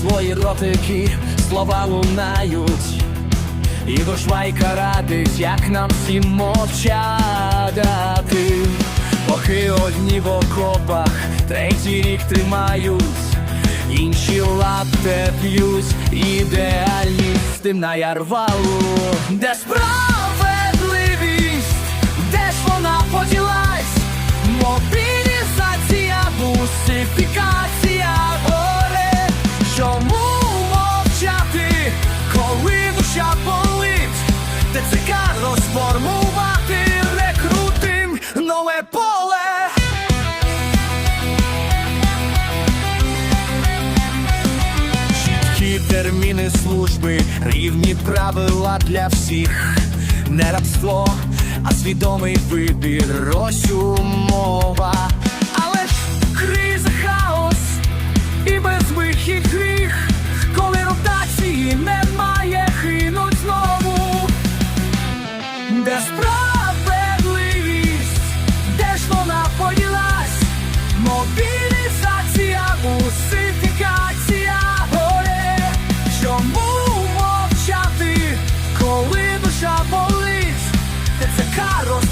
Свої ротики, слова лунають, Ігор Швайка радить, як нам всім мовчати. Поки одні в окопах, третій рік тримають, інші латте п'ють, ідеальність тим на ярвалу, де справедливість, де ж вона поділась, мобілізація, бусифікація, горе, чому мовчати, коли душа болить, де ЦК розформувати терміни служби, рівні правила для всіх, не рабство, а свідомий вибір, умова. Але ж криза, хаос і безвихід гріх, коли ротації немає, хинуть знову. Де справедливість,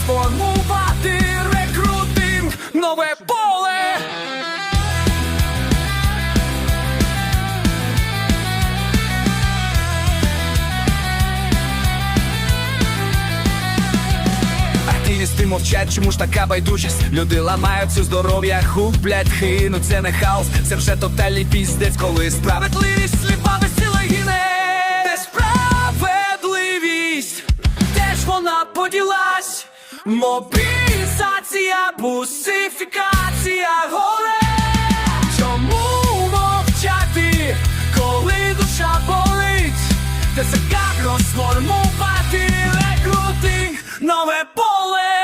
розформувати рекрутинг, нове поле. Активісти мовчать, чому ж така байдужість? Люди ламаються здоров'я, гублять, хинуть, це не хаос, це вже тотальний піздець, коли справедливість сліпа Мобілізація, бусифікація, голе. Чому мовчати, коли душа болить? Як розформувати рекрутинг, нове поле.